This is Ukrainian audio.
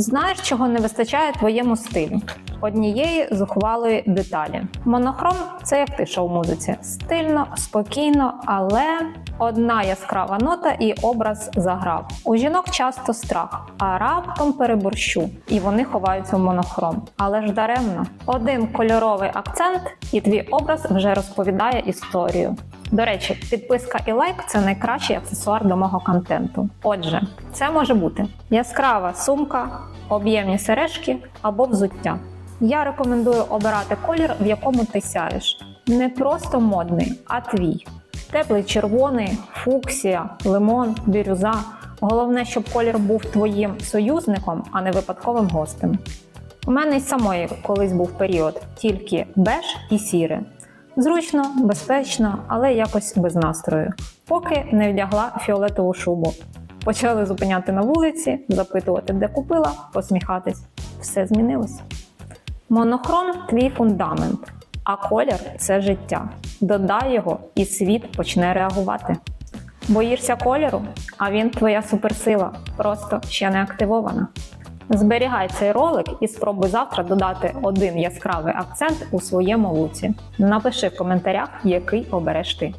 Знаєш, чого не вистачає твоєму стилю? Однієї зухвалої деталі. Монохром це як тиша у музиці. Стильно, спокійно, але одна яскрава нота і образ заграв. У жінок часто страх, а раптом переборщу, і вони ховаються в монохром. Але ж даремно. Один кольоровий акцент, і твій образ вже розповідає історію. До речі, підписка і лайк це найкращий аксесуар до мого контенту. Отже, це може бути яскрава сумка, об'ємні сережки або взуття. Я рекомендую обирати колір, в якому ти сяєш. Не просто модний, а твій. Теплий червоний, фуксія, лимон, бірюза. Головне, щоб колір був твоїм союзником, а не випадковим гостем. У мене й самої колись був період тільки беж і сіре. Зручно, безпечно, але якось без настрою, поки не вдягла фіолетову шубу. Почали зупиняти на вулиці, запитувати, де купила, посміхатись. Все змінилося. Монохром твій фундамент, а колір це життя. Додай його, і світ почне реагувати. Боїшся кольору, а він твоя суперсила, просто ще не активована. Зберігай цей ролик і спробуй завтра додати один яскравий акцент у своєму луці. Напиши в коментарях, який обереш ти.